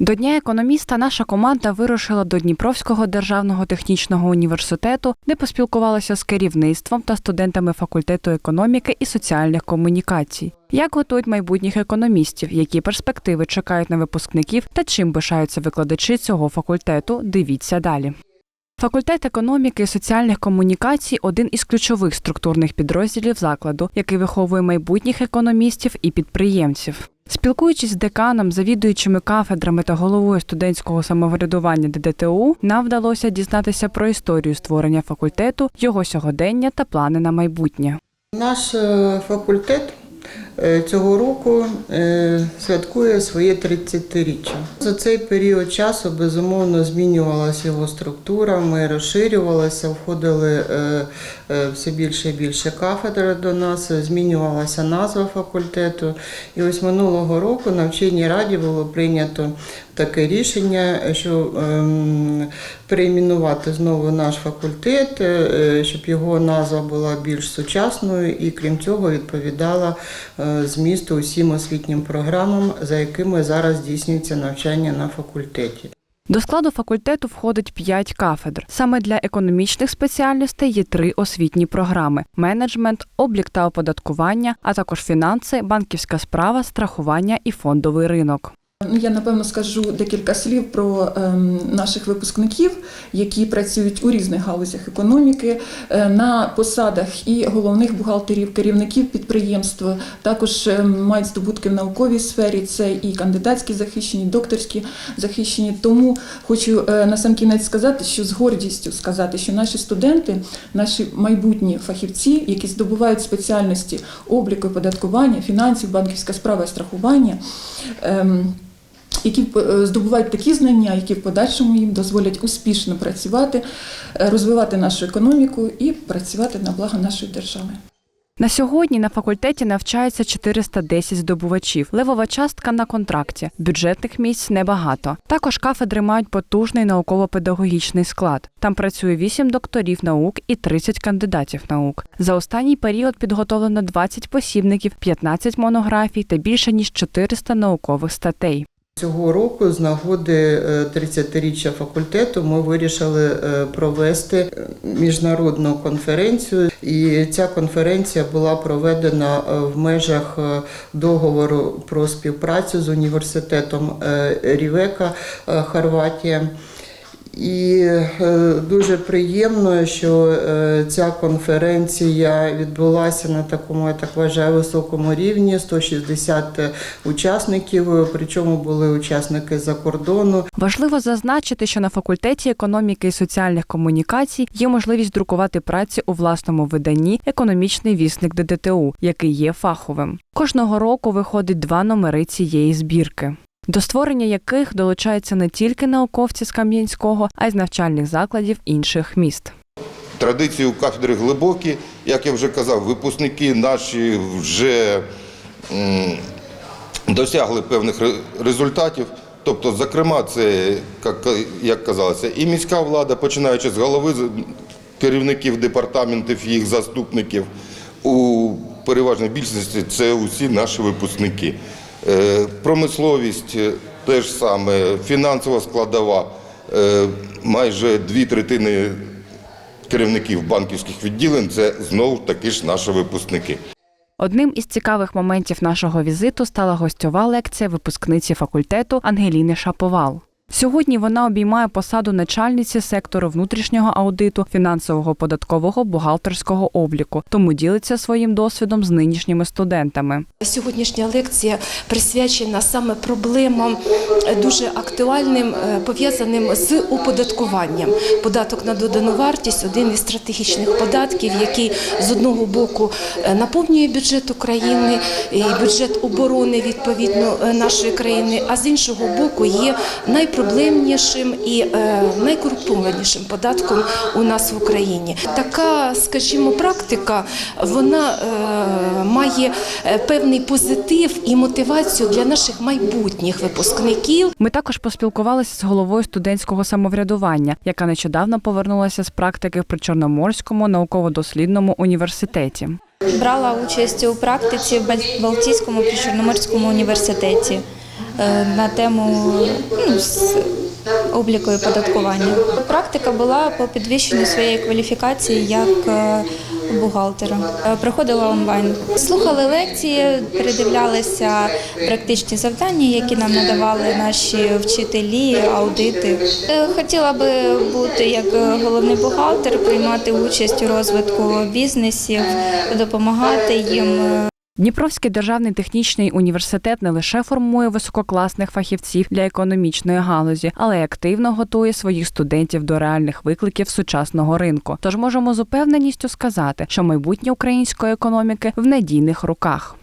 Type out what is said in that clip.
До Дня економіста наша команда вирушила до Дніпровського державного технічного університету, де поспілкувалася з керівництвом та студентами факультету економіки і соціальних комунікацій. Як готують майбутніх економістів, які перспективи чекають на випускників та чим пишаються викладачі цього факультету, дивіться далі. Факультет економіки і соціальних комунікацій один із ключових структурних підрозділів закладу, який виховує майбутніх економістів і підприємців. Спілкуючись з деканом, завідуючими кафедрами та головою студентського самоврядування ДДТУ, нам вдалося дізнатися про історію створення факультету, його сьогодення та плани на майбутнє. Наш е, факультет цього року е, святкує своє 30-річчя. За цей період часу безумовно змінювалася його структура. Ми розширювалися, входили е, е, все більше і більше кафедр до нас, змінювалася назва факультету. І ось минулого року на вченій раді було прийнято таке рішення, що ем, перейменувати знову наш факультет, е, щоб його назва була більш сучасною і крім цього відповідала е, змісту усім освітнім програмам, за якими зараз здійснюється навчання на факультеті. До складу факультету входить п'ять кафедр. Саме для економічних спеціальностей є три освітні програми: менеджмент, облік та оподаткування, а також фінанси, банківська справа, страхування і фондовий ринок. Ну, Я напевно скажу декілька слів про ем, наших випускників, які працюють у різних галузях економіки е, на посадах і головних бухгалтерів, керівників підприємства. Також ем, мають здобутки в науковій сфері. Це і кандидатські захищені, і докторські захищені. Тому хочу е, на сам кінець сказати, що з гордістю сказати, що наші студенти, наші майбутні фахівці, які здобувають спеціальності обліку, і податкування, фінансів, банківська справа і страхування. Які е, здобувають такі знання, які в подальшому їм дозволять успішно працювати, е, розвивати нашу економіку і працювати на благо нашої держави. На сьогодні на факультеті навчається 410 здобувачів. Левова частка на контракті. Бюджетних місць небагато. Також кафедри мають потужний науково-педагогічний склад. Там працює 8 докторів наук і 30 кандидатів наук. За останній період підготовлено 20 посібників, 15 монографій та більше ніж 400 наукових статей. Цього року з нагоди е, 30-річчя факультету ми вирішили е, провести е, міжнародну конференцію, і ця конференція була проведена е, в межах е, договору про співпрацю з університетом е, Рівека е, Хорватія. І е, дуже приємно, що е, ця конференція відбулася на такому, я так вважаю, високому рівні. 160 учасників, е, причому були учасники за кордону. Важливо зазначити, що на факультеті економіки і соціальних комунікацій є можливість друкувати праці у власному виданні Економічний вісник ДДТУ, який є фаховим. Кожного року виходить два номери цієї збірки. До створення яких долучаються не тільки науковці з Кам'янського, а й з навчальних закладів інших міст. Традиції у кафедри глибокі, як я вже казав, випускники наші вже досягли певних результатів. Тобто, зокрема, це, як, казалося, і міська влада, починаючи з голови керівників департаментів, їх заступників, у переважній більшості це усі наші випускники. Е, Промисловість е, теж саме, фінансова складова, е, майже дві третини керівників банківських відділень це знову таки ж наші випускники. Одним із цікавих моментів нашого візиту стала гостьова лекція випускниці факультету Ангеліни Шаповал. Сьогодні вона обіймає посаду начальниці сектору внутрішнього аудиту, фінансового податкового бухгалтерського обліку, тому ділиться своїм досвідом з нинішніми студентами. Сьогоднішня лекція присвячена саме проблемам е, дуже актуальним, е, пов'язаним з оподаткуванням. Податок на додану вартість один із стратегічних податків, який з одного боку е, наповнює бюджет України і бюджет оборони відповідно нашої країни, а з іншого боку є найпроблемнішим і е, найкорумпованішим податком у нас в Україні. Така, скажімо, практика вона е, має е, певний позитив і мотивацію для наших майбутніх випускників. Ми також поспілкувалися з головою студентського самоврядування, яка нещодавно повернулася з практики в Причорноморському науково-дослідному університеті. Брала участь у практиці в Балтійському причорноморському університеті. Е, на тему ну, з обліку і податкування. Практика була по підвищенню своєї кваліфікації як е, бухгалтера. Е, Проходила онлайн. Слухали лекції, передивлялися практичні завдання, які нам надавали наші вчителі, аудити. Хотіла би бути як головний бухгалтер, приймати участь у розвитку бізнесів, допомагати їм. Дніпровський державний технічний університет не лише формує висококласних фахівців для економічної галузі, але й активно готує своїх студентів до реальних викликів сучасного ринку. Тож можемо з упевненістю сказати, що майбутнє української економіки в надійних руках.